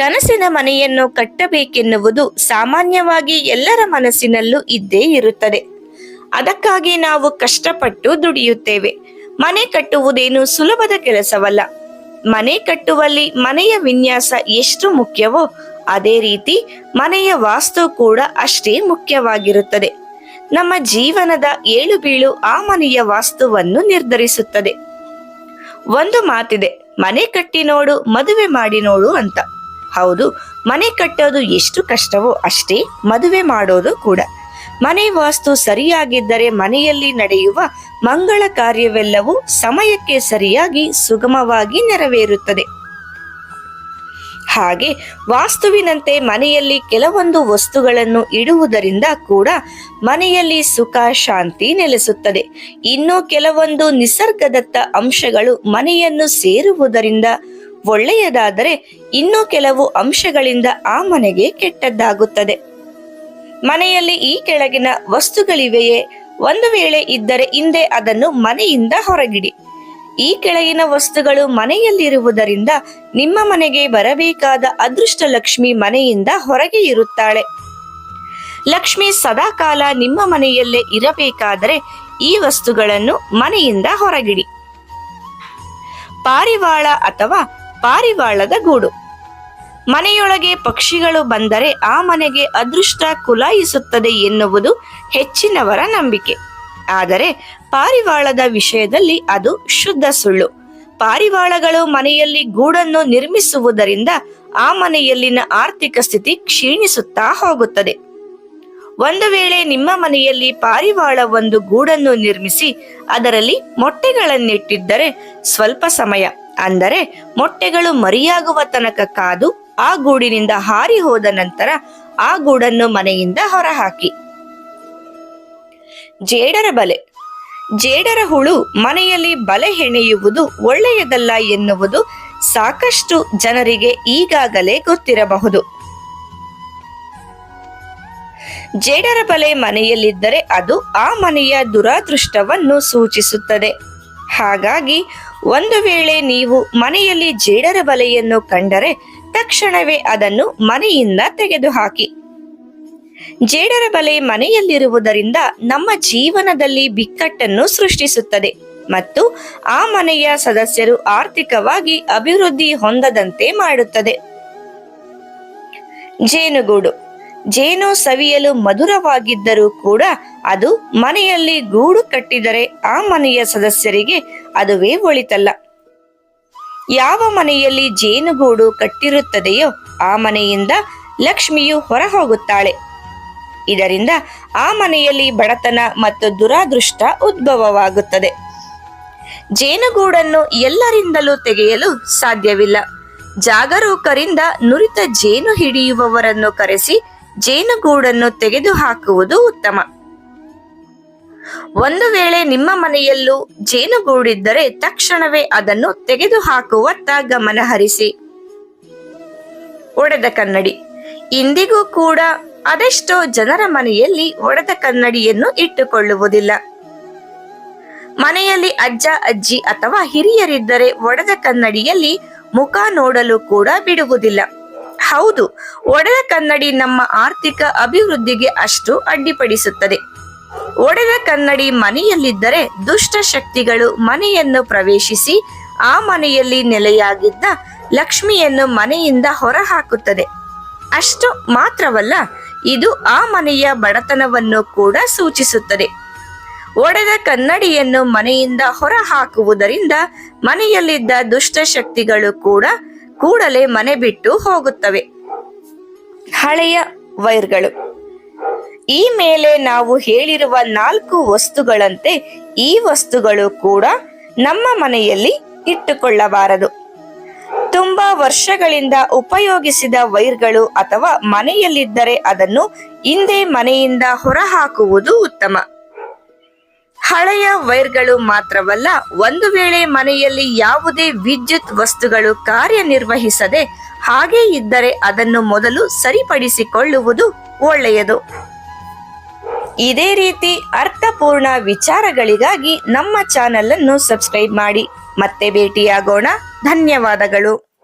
ಕನಸಿನ ಮನೆಯನ್ನು ಕಟ್ಟಬೇಕೆನ್ನುವುದು ಸಾಮಾನ್ಯವಾಗಿ ಎಲ್ಲರ ಮನಸ್ಸಿನಲ್ಲೂ ಇದ್ದೇ ಇರುತ್ತದೆ. ಅದಕ್ಕಾಗಿ ನಾವು ಕಷ್ಟಪಟ್ಟು ದುಡಿಯುತ್ತೇವೆ. ಮನೆ ಕಟ್ಟುವುದೇನು ಸುಲಭದ ಕೆಲಸವಲ್ಲ. ಮನೆ ಕಟ್ಟುವಲ್ಲಿ ಮನೆಯ ವಿನ್ಯಾಸ ಎಷ್ಟು ಮುಖ್ಯವೋ ಅದೇ ರೀತಿ ಮನೆಯ ವಾಸ್ತು ಕೂಡ ಅಷ್ಟೇ ಮುಖ್ಯವಾಗಿರುತ್ತದೆ. ನಮ್ಮ ಜೀವನದ ಏಳು ಬೀಳು ಆ ಮನೆಯ ವಾಸ್ತುವನ್ನು ನಿರ್ಧರಿಸುತ್ತದೆ. ಒಂದು ಮಾತಿದೆ, ಮನೆ ಕಟ್ಟಿ ನೋಡು, ಮದುವೆ ಮಾಡಿ ನೋಡು ಅಂತ. ಹೌದು, ಮನೆ ಕಟ್ಟೋದು ಎಷ್ಟು ಕಷ್ಟವೋ ಅಷ್ಟೇ ಮದುವೆ ಮಾಡೋದು ಕೂಡ. ಮನೆ ವಾಸ್ತು ಸರಿಯಾಗಿದ್ದರೆ ಮನೆಯಲ್ಲಿ ನಡೆಯುವ ಮಂಗಳ ಕಾರ್ಯವೆಲ್ಲವೂ ಸಮಯಕ್ಕೆ ಸರಿಯಾಗಿ ಸುಗಮವಾಗಿ ನೆರವೇರುತ್ತದೆ. ಹಾಗೆ ವಾಸ್ತುವಿನಂತೆ ಮನೆಯಲ್ಲಿ ಕೆಲವೊಂದು ವಸ್ತುಗಳನ್ನು ಇಡುವುದರಿಂದ ಕೂಡ ಮನೆಯಲ್ಲಿ ಸುಖ, ಶಾಂತಿ ನೆಲೆಸುತ್ತದೆ. ಇನ್ನು ಕೆಲವೊಂದು ನಿಸರ್ಗದತ್ತ ಅಂಶಗಳು ಮನೆಯನ್ನು ಸೇರುವುದರಿಂದ ಒಳ್ಳೆಯದಾದರೆ ಇನ್ನೂ ಕೆಲವು ಅಂಶಗಳಿಂದ ಆ ಮನೆಗೆ ಕೆಟ್ಟದ್ದಾಗುತ್ತದೆ. ಮನೆಯಲ್ಲಿ ಈ ಕೆಳಗಿನ ವಸ್ತುಗಳಿವೆಯೇ? ಒಂದು ವೇಳೆ ಇದ್ದರೆ ಹಿಂದೆ ಅದನ್ನು ಮನೆಯಿಂದ ಹೊರಗಿಡಿ. ಈ ಕೆಳಗಿನ ವಸ್ತುಗಳು ಮನೆಯಲ್ಲಿರುವುದರಿಂದ ನಿಮ್ಮ ಮನೆಗೆ ಬರಬೇಕಾದ ಅದೃಷ್ಟ ಲಕ್ಷ್ಮಿ ಮನೆಯಿಂದ ಹೊರಗೆ ಇರುತ್ತಾಳೆ. ಲಕ್ಷ್ಮಿ ಸದಾಕಾಲ ನಿಮ್ಮ ಮನೆಯಲ್ಲೇ ಇರಬೇಕಾದರೆ ಈ ವಸ್ತುಗಳನ್ನು ಮನೆಯಿಂದ ಹೊರಗಿಡಿ. ಪಾರಿವಾಳ ಅಥವಾ ಪಾರಿವಾಳದ ಗೂಡು. ಮನೆಯೊಳಗೆ ಪಕ್ಷಿಗಳು ಬಂದರೆ ಆ ಮನೆಗೆ ಅದೃಷ್ಟ ಕುಲಾಯಿಸುತ್ತದೆ ಎನ್ನುವುದು ಹೆಚ್ಚಿನವರ ನಂಬಿಕೆ. ಆದರೆ ಪಾರಿವಾಳದ ವಿಷಯದಲ್ಲಿ ಅದು ಶುದ್ಧ ಸುಳ್ಳು. ಪಾರಿವಾಳಗಳು ಮನೆಯಲ್ಲಿ ಗೂಡನ್ನು ನಿರ್ಮಿಸುವುದರಿಂದ ಆ ಮನೆಯಲ್ಲಿನ ಆರ್ಥಿಕ ಸ್ಥಿತಿ ಕ್ಷೀಣಿಸುತ್ತಾ ಹೋಗುತ್ತದೆ. ಒಂದು ವೇಳೆ ನಿಮ್ಮ ಮನೆಯಲ್ಲಿ ಪಾರಿವಾಳ ಒಂದು ಗೂಡನ್ನು ನಿರ್ಮಿಸಿ ಅದರಲ್ಲಿ ಮೊಟ್ಟೆಗಳನ್ನಿಟ್ಟಿದ್ದರೆ ಸ್ವಲ್ಪ ಸಮಯ. ಅಂದರೆ ಮೊಟ್ಟೆಗಳು ಮರಿಯಾಗುವ ತನಕ ಕಾದು ಆ ಗೂಡಿನಿಂದ ಹಾರಿ ಹೋದ ನಂತರ ಆ ಗೂಡನ್ನು ಮನೆಯಿಂದ ಹೊರಹಾಕಿ. ಜೇಡರ ಬಲೆ. ಜೇಡರ ಹುಳು ಮನೆಯಲ್ಲಿ ಬಲೆ ಹೆಣೆಯುವುದು ಒಳ್ಳೆಯದಲ್ಲ ಎನ್ನುವುದು ಸಾಕಷ್ಟು ಜನರಿಗೆ ಈಗಾಗಲೇ ಗೊತ್ತಿರಬಹುದು. ಜೇಡರ ಬಲೆ ಮನೆಯಲ್ಲಿದ್ದರೆ ಅದು ಆ ಮನೆಯ ದುರಾದೃಷ್ಟವನ್ನು ಸೂಚಿಸುತ್ತದೆ. ಹಾಗಾಗಿ ಒಂದು ವೇಳೆ ನೀವು ಮನೆಯಲ್ಲಿ ಜೇಡರ ಬಲೆಯನ್ನು ಕಂಡರೆ ತಕ್ಷಣವೇ ಅದನ್ನು ಮನೆಯಿಂದ ತೆಗೆದುಹಾಕಿ. ಜೇಡರ ಬಲೆ ಮನೆಯಲ್ಲಿರುವುದರಿಂದ ನಮ್ಮ ಜೀವನದಲ್ಲಿ ಬಿಕ್ಕಟ್ಟನ್ನು ಸೃಷ್ಟಿಸುತ್ತದೆ ಮತ್ತು ಆ ಮನೆಯ ಸದಸ್ಯರು ಆರ್ಥಿಕವಾಗಿ ಅಭಿವೃದ್ಧಿ ಹೊಂದದಂತೆ ಮಾಡುತ್ತದೆ. ಜೇನುಗೂಡು. ಜೇನು ಸವಿಯಲು ಮಧುರವಾಗಿದ್ದರೂ ಕೂಡ ಅದು ಮನೆಯಲ್ಲಿ ಗೂಡು ಕಟ್ಟಿದರೆ ಆ ಮನೆಯ ಸದಸ್ಯರಿಗೆ ಅದುವೇ ಒಳಿತಲ್ಲ. ಯಾವ ಮನೆಯಲ್ಲಿ ಜೇನುಗೂಡು ಕಟ್ಟಿರುತ್ತದೆಯೋ ಆ ಮನೆಯಿಂದ ಲಕ್ಷ್ಮಿಯು ಹೊರ ಹೋಗುತ್ತಾಳೆ ಇದರಿಂದ ಆ ಮನೆಯಲ್ಲಿ ಬಡತನ ಮತ್ತು ದುರಾದೃಷ್ಟ ಉದ್ಭವವಾಗುತ್ತದೆ. ಜೇನುಗೂಡನ್ನು ಎಲ್ಲರಿಂದಲೂ ತೆಗೆಯಲು ಸಾಧ್ಯವಿಲ್ಲ. ಜಾಗರೂಕರಿಂದ ನುರಿತ ಜೇನು ಹಿಡಿಯುವವರನ್ನು ಕರೆಸಿ ಜೇನುಗೂಡನ್ನು ತೆಗೆದುಹಾಕುವುದು ಉತ್ತಮ. ಒಂದು ವೇಳೆ ನಿಮ್ಮ ಮನೆಯಲ್ಲೂ ಜೇನುಗೂಡಿದ್ದರೆ ತಕ್ಷಣವೇ ಅದನ್ನು ತೆಗೆದುಹಾಕುವತ್ತ ಗಮನ ಹರಿಸಿ. ಒಡೆದ ಕನ್ನಡಿ. ಇಂದಿಗೂ ಕೂಡ ಅದೆಷ್ಟೋ ಜನರ ಮನೆಯಲ್ಲಿ ಒಡೆದ ಕನ್ನಡಿಯನ್ನು ಇಟ್ಟುಕೊಳ್ಳುವುದಿಲ್ಲ. ಮನೆಯಲ್ಲಿ ಅಜ್ಜ, ಅಜ್ಜಿ ಅಥವಾ ಹಿರಿಯರಿದ್ದರೆ ಒಡೆದ ಕನ್ನಡಿಯಲ್ಲಿ ಮುಖ ನೋಡಲು ಕೂಡ ಬಿಡುವುದಿಲ್ಲ. ಹೌದು, ಒಡೆದ ಕನ್ನಡಿ ನಮ್ಮ ಆರ್ಥಿಕ ಅಭಿವೃದ್ಧಿಗೆ ಅಷ್ಟು ಅಡ್ಡಿಪಡಿಸುತ್ತದೆ. ಒಡೆದ ಕನ್ನಡಿ ಮನೆಯಲ್ಲಿದ್ದರೆ ದುಷ್ಟ ಶಕ್ತಿಗಳು ಮನೆಯನ್ನು ಪ್ರವೇಶಿಸಿ ಆ ಮನೆಯಲ್ಲಿ ನೆಲೆಯಾಗಿದ್ದ ಲಕ್ಷ್ಮಿಯನ್ನು ಮನೆಯಿಂದ ಹೊರಹಾಕುತ್ತದೆ. ಅಷ್ಟು ಮಾತ್ರವಲ್ಲ, ಇದು ಆ ಮನೆಯ ಬಡತನವನ್ನು ಕೂಡ ಸೂಚಿಸುತ್ತದೆ. ಒಡೆದ ಕನ್ನಡಿಯನ್ನು ಮನೆಯಿಂದ ಹೊರಹಾಕುವುದರಿಂದ ಮನೆಯಲ್ಲಿದ್ದ ದುಷ್ಟ ಶಕ್ತಿಗಳು ಕೂಡ ಕೂಡಲೇ ಮನೆ ಬಿಟ್ಟು ಹೋಗುತ್ತವೆ. ಹಳೆಯ ವೈರ್ಗಳು. ಈ ಮೇಲೆ ನಾವು ಹೇಳಿರುವ ನಾಲ್ಕು ವಸ್ತುಗಳಂತೆ ಈ ವಸ್ತುಗಳು ಕೂಡ ನಮ್ಮ ಮನೆಯಲ್ಲಿ ಇಟ್ಟುಕೊಳ್ಳಬಾರದು. ತುಂಬಾ ವರ್ಷಗಳಿಂದ ಉಪಯೋಗಿಸಿದ ವೈರ್ಗಳು ಅಥವಾ ಮನೆಯಲ್ಲಿದ್ದರೆ ಅದನ್ನು ಹಿಂದೆ ಮನೆಯಿಂದ ಹೊರಹಾಕುವುದು ಉತ್ತಮ. ಹಳೆಯ ವೈರ್ಗಳು ಮಾತ್ರವಲ್ಲ, ಒಂದು ವೇಳೆ ಮನೆಯಲ್ಲಿ ಯಾವುದೇ ವಿದ್ಯುತ್ ವಸ್ತುಗಳು ಕಾರ್ಯನಿರ್ವಹಿಸದೆ ಹಾಗೆ ಇದ್ದರೆ ಅದನ್ನು ಮೊದಲು ಸರಿಪಡಿಸಿಕೊಳ್ಳುವುದು ಒಳ್ಳೆಯದು. ಇದೇ ರೀತಿ ಅರ್ಥಪೂರ್ಣ ವಿಚಾರಗಳಿಗಾಗಿ ನಮ್ಮ ಚಾನೆಲ್ ಅನ್ನು ಸಬ್ಸ್ಕ್ರೈಬ್ ಮಾಡಿ. ಮತ್ತೆ ಭೇಟಿಯಾಗೋಣ. ಧನ್ಯವಾದಗಳು.